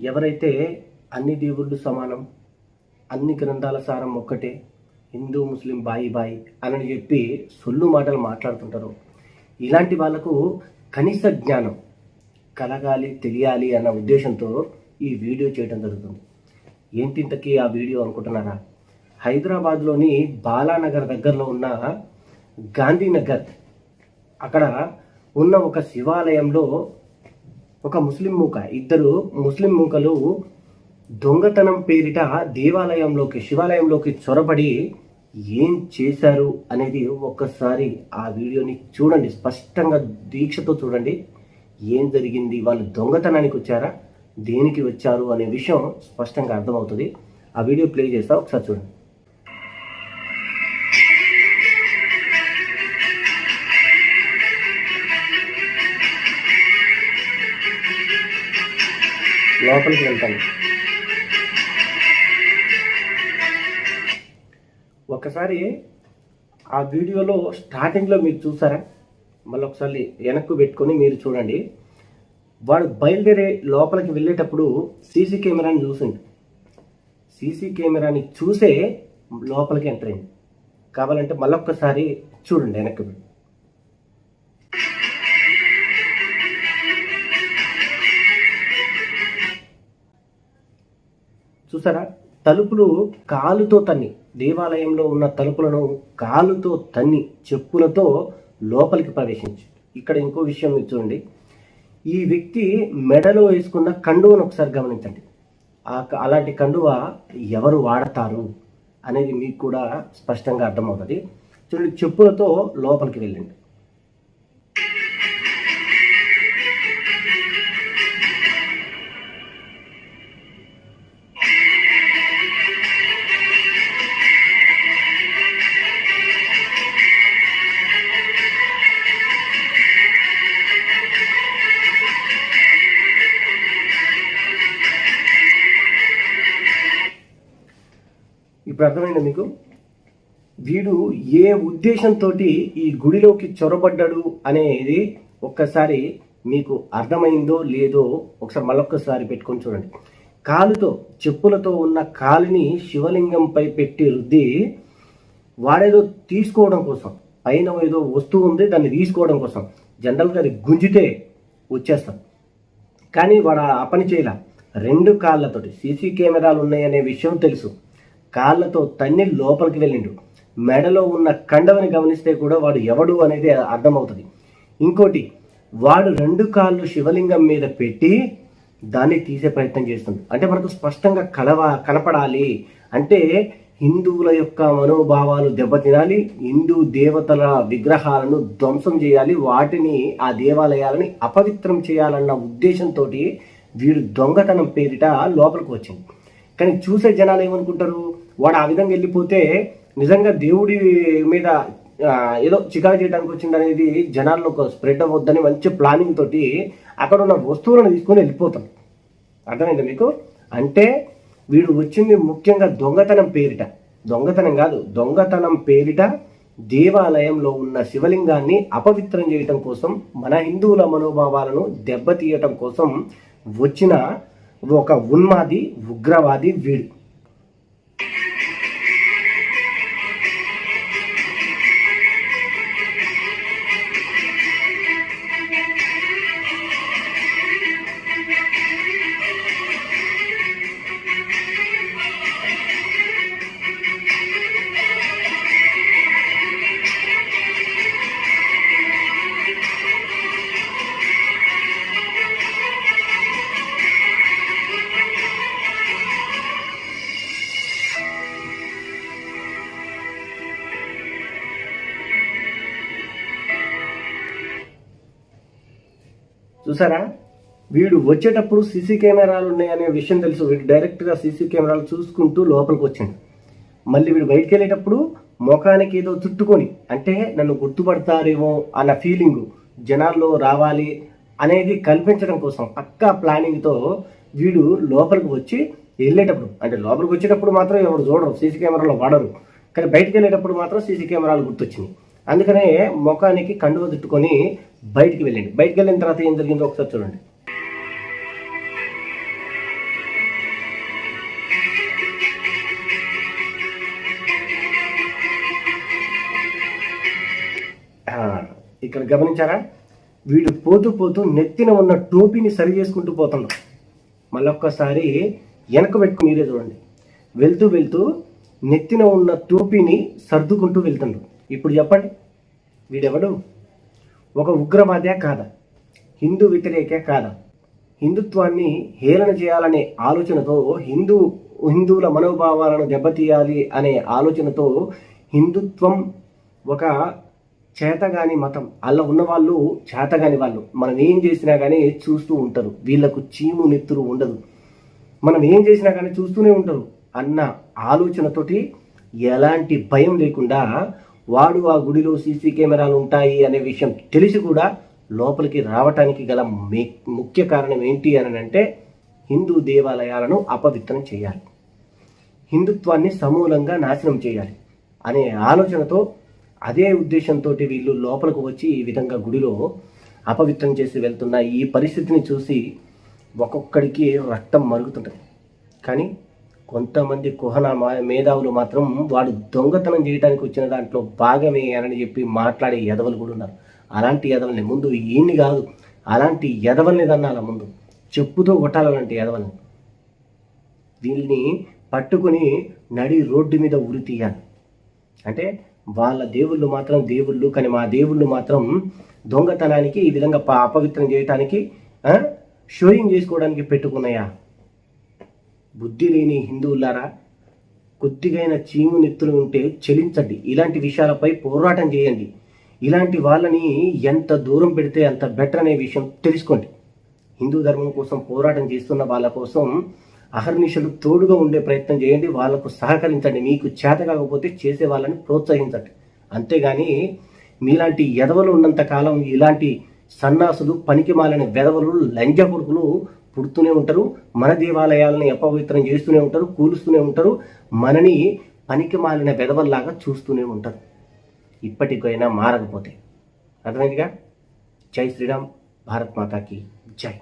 ఎవరైతే అన్ని దేవుళ్ళు సమానం అన్ని గ్రంథాల సారం ఒక్కటే హిందూ ముస్లిం బాయి బాయి అని చెప్పి సొల్లు మాటలు మాట్లాడుతుంటారు. ఇలాంటి వాళ్ళకు కనీస జ్ఞానం కలగాలి తెలియాలి అన్న ఉద్దేశంతో ఈ వీడియో చేయడం జరుగుతుంది. ఏంటి ఇంతకీ ఆ వీడియో అనుకుంటున్నారా? హైదరాబాద్లోని బాలానగర్ దగ్గరలో ఉన్న గాంధీనగర్ అక్కడ ఉన్న ఒక శివాలయంలో ఒక ముస్లిం మూక. ఇద్దరు ముస్లిం మూకలు దొంగతనం పేరిట దేవాలయంలోకి శివాలయంలోకి చొరబడి ఏం చేశారు అనేది ఒక్కసారి ఆ వీడియోని చూడండి. స్పష్టంగా దీక్షతో చూడండి. ఏం జరిగింది? వాళ్ళు దొంగతనానికి వచ్చారా? దేనికి వచ్చారు? అనే విషయం స్పష్టంగా అర్థమవుతుంది. ఆ వీడియో ప్లే చేస్తా ఒకసారి చూడండి. లోపలికి వెళ్తాను. ఒకసారి ఆ వీడియోలో స్టార్టింగ్లో మీరు చూసారా? మళ్ళీ ఒకసారి వెనక్కు పెట్టుకొని మీరు చూడండి. వాడు బయలుదేరే లోపలికి వెళ్ళేటప్పుడు సీసీ కెమెరాని చూసింది సీసీ కెమెరాని చూసే లోపలికి ఎంటర్ అయింది కావాలంటే మళ్ళొక్కసారి చూడండి వెనక్కి పెట్టి చూసారా? తలుపులు కాలుతో తన్ని. దేవాలయంలో ఉన్న తలుపులను కాలుతో తన్ని చెప్పులతో లోపలికి ప్రవేశించు ఇక్కడ ఇంకో విషయం మీరు చూడండి. ఈ వ్యక్తి మెడలో వేసుకున్న కండువను ఒకసారి గమనించండి. ఆ క- అలాంటి కండువ ఎవరు వాడతారు అనేది మీకు కూడా స్పష్టంగా అర్థమవుతుంది. చూడండి చెప్పులతో లోపలికి వెళ్ళండి ఇప్పుడు అర్థమైంది మీకు? వీడు ఏ ఉద్దేశంతో ఈ గుడిలోకి చొరబడ్డాడు అనేది ఒక్కసారి మీకు అర్థమైందో లేదో ఒకసారి మళ్ళొక్కసారి పెట్టుకొని చూడండి. కాలుతో చెప్పులతో ఉన్న కాలిని శివలింగంపై పెట్టి రుద్ది వాడేదో తీసుకోవడం కోసం పైన ఏదో వస్తువు ఉంది దాన్ని తీసుకోవడం కోసం జనరల్గా అది గుంజితే వచ్చేస్తాం. కానీ వాడు ఆ పని చేయలే రెండు కాళ్ళతోటి సీసీ కెమెరాలు ఉన్నాయనే విషయం తెలుసు. కాళ్ళతో తన్ని లోపలికి వెళ్ళిండు. మెడలో ఉన్న కండవని గమనిస్తే కూడా వాడు ఎవడు అనేది అర్థమవుతుంది. ఇంకోటి వాడు రెండు కాళ్ళు శివలింగం మీద పెట్టి దాన్ని తీసే ప్రయత్నం చేస్తుంది. అంటే మనకు స్పష్టంగా కలవ కనపడాలి. అంటే హిందువుల యొక్క మనోభావాలు దెబ్బతినాలి హిందూ దేవతల విగ్రహాలను ధ్వంసం చేయాలి వాటిని ఆ దేవాలయాలని అపవిత్రం చేయాలన్న ఉద్దేశంతో వీడు దొంగతనం పేరిట లోపలికి వచ్చింది కానీ చూసే జనాలు ఏమనుకుంటారు? వాడు ఆ విధంగా వెళ్ళిపోతే నిజంగా దేవుడి మీద ఏదో చికాకు చేయడానికి వచ్చింది అనేది జనాల్లో ఒక స్ప్రెడ్ అవ్వద్దని మంచి ప్లానింగ్ తోటి అక్కడ ఉన్న వస్తువులను తీసుకొని వెళ్ళిపోతాం అర్థమైందా మీకు? అంటే వీడు వచ్చింది ముఖ్యంగా దొంగతనం పేరిట. దొంగతనం కాదు దొంగతనం పేరిట దేవాలయంలో ఉన్న శివలింగాన్ని అపవిత్రం చేయటం కోసం మన హిందువుల మనోభావాలను దెబ్బతీయటం కోసం వచ్చిన ఒక ఉన్మాది ఉగ్రవాది వీడు. చూసారా? వీడు వచ్చేటప్పుడు సీసీ కెమెరాలు ఉన్నాయనే విషయం తెలుసు. వీడు డైరెక్ట్గా సీసీ కెమెరాలు చూసుకుంటూ లోపలికి వచ్చిండు. మళ్ళీ వీడు బయటికి వెళ్ళేటప్పుడు ముఖానికి ఏదో చుట్టుకొని అంటే నన్ను గుర్తుపడతారేమో అన్న ఫీలింగ్ జనాల్లో రావాలి అనేది కల్పించడం కోసం పక్కా ప్లానింగ్తో వీడు లోపలికి వచ్చి వెళ్ళేటప్పుడు అంటే లోపలికి వచ్చేటప్పుడు మాత్రం ఎవరు చూడరు సీసీ కెమెరాలో వాడరు. కానీ బయటికి వెళ్ళేటప్పుడు మాత్రం సీసీ కెమెరాలు గుర్తొచ్చినాయి. అందుకనే ముఖానికి కండువ చుట్టుకొని బయటికి వెళ్ళండి. బయటికి వెళ్ళిన తర్వాత ఏం జరిగిందో ఒకసారి చూడండి. ఇక్కడ గమనించారా? వీడు పోతూ పోతూ నెత్తిన ఉన్న టోపీని సరి చేసుకుంటూ పోతున్నాడు మళ్ళొక్కసారి వెనక పెట్టుకుని మీరే చూడండి. వెళ్తూ వెళ్తూ నెత్తిన ఉన్న టోపీని సర్దుకుంటూ వెళ్తున్నాడు ఇప్పుడు చెప్పండి వీడెవడు? ఒక ఉగ్రవాదే కాదా? హిందూ వ్యతిరేకే కాదా? హిందుత్వాన్ని హేళన చేయాలనే ఆలోచనతో హిందూ హిందువుల మనోభావాలను దెబ్బతీయాలి అనే ఆలోచనతో హిందుత్వం ఒక చేతగాని మతం. అలా ఉన్న వాళ్ళు చేతగాని వాళ్ళు. మనం ఏం చేసినా కానీ చూస్తూ ఉంటారు. వీళ్ళకు చీము నెత్తురు ఉండదు. మనం ఏం చేసినా కానీ చూస్తూనే ఉంటారు. అన్న ఆలోచనతోటి ఎలాంటి భయం లేకుండా వాడు ఆ గుడిలో సీసీ కెమెరాలు ఉంటాయి అనే విషయం తెలిసి కూడా లోపలికి రావటానికి గల మే- ముఖ్య కారణం ఏంటి అని అంటే హిందూ దేవాలయాలను అపవిత్రం చేయాలి. హిందుత్వాన్ని సమూలంగా నాశనం చేయాలి అనే ఆలోచనతో అదే ఉద్దేశంతో వీళ్ళు లోపలికి వచ్చి ఈ విధంగా గుడిలో అపవిత్రం చేసి వెళ్తున్న ఈ పరిస్థితిని చూసి ఒక్కొక్కడికి రక్తం మరుగుతుంటుంది. కానీ కొంతమంది కుహన మా- మేధావులు మాత్రం వాడు దొంగతనం చేయడానికి వచ్చిన దాంట్లో భాగమే అని చెప్పి మాట్లాడే ఎదవలు కూడా ఉన్నారు. అలాంటి ఎదవల్ని ముందు ఈయన్ని కాదు అలాంటి ఎదవల్ని దన్నాల ముందు. చెప్పుతో కొట్టాలంటే ఎదవల్ని వీళ్ళని పట్టుకుని నడి రోడ్డు మీద ఉరి తీయాలి. అంటే వాళ్ళ దేవుళ్ళు మాత్రం దేవుళ్ళు కానీ మా దేవుళ్ళు మాత్రం దొంగతనానికి ఈ విధంగా అపవిత్రం చేయటానికి షోయింగ్ చేసుకోవడానికి పెట్టుకున్నాయా? బుద్ధి లేని హిందువులారా కొద్దిగైన చీము నెత్తులు ఉంటే చెలించండి. ఇలాంటి విషయాలపై పోరాటం చేయండి. ఇలాంటి వాళ్ళని ఎంత దూరం పెడితే అంత బెటర్ అనే విషయం తెలుసుకోండి. హిందూ ధర్మం కోసం పోరాటం చేస్తున్న వాళ్ళ కోసం అహర్నిశలు తోడుగా ఉండే ప్రయత్నం చేయండి. వాళ్ళకు సహకరించండి. మీకు చేత కాకపోతే చేసే వాళ్ళని ప్రోత్సహించండి. అంతేగాని మీలాంటి ఎదవలు ఉన్నంత కాలం ఇలాంటి సన్నాసులు పనికి మాలిన వెదవలు లంజ కొడుకులు పుడుతూనే ఉంటారు మన దేవాలయాలని అపవిత్రం చేస్తూనే ఉంటారు కూలుస్తూనే ఉంటారు మనని పనికి మాలిన వెదవల్లాగా చూస్తూనే ఉంటారు. ఇప్పటికైనా మారకపోతే. అర్థమైందిగా? జై శ్రీరామ్ భారత్ మాతాకి జై.